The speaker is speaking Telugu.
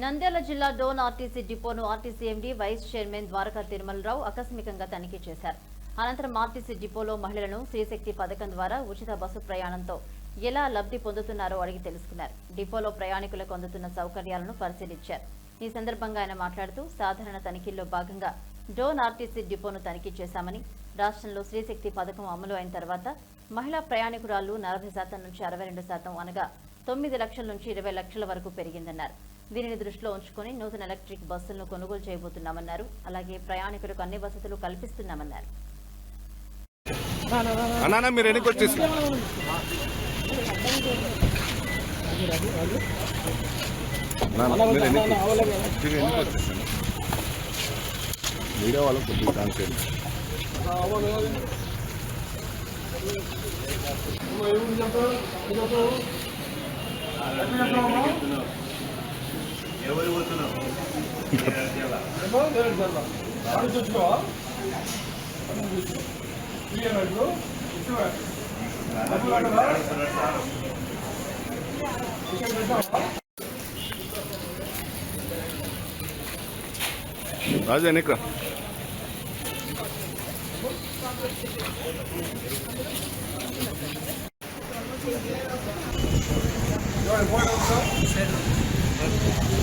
నంద్యాల జిల్లా Dhone RTC డిపోను RTC MD vice chairman Dwaraka Tirumalarao ఆకస్మికంగా తనిఖీ చేశారు. అనంతరం ఆర్టీసీ డిపోలో మహిళలను శ్రీశక్తి పథకం ద్వారా ఉచిత బస్సు ప్రయాణంతో ఎలా లబ్ధి పొందుతున్నారో అడిగి తెలుసుకున్నారు. డిపోలో ప్రయాణికులకు అందుతున్న సౌకర్యాలను పరిశీలించారు. ఈ సందర్భంగా ఆయన మాట్లాడుతూ సాధారణ తనిఖీల్లో భాగంగా డోన్ ఆర్టీసీ డిపోను తనిఖీ చేశామని రాష్ట్రంలో శ్రీశక్తి పథకం అమలు అయిన తర్వాత మహిళా ప్రయాణికురాలు నలభై శాతం నుంచి అరవై రెండు శాతం అనగా తొమ్మిది లక్షల నుంచి ఇరవై లక్షల వరకు పెరిగిందన్నారు. దీనిని దృష్టిలో ఉంచుకొని నూతన ఎలక్ట్రిక్ బస్సులను కొనుగోలు చేయబోతున్నామన్నారు. అలాగే ప్రయాణికులకు అన్ని వసతులు కల్పిస్తున్నామన్నారు. అన్నా మీరు ఎన్నికి వచ్చేసి? మీరు ఎన్నికి మీరు ఎన్నికి వచ్చేసి మీడియా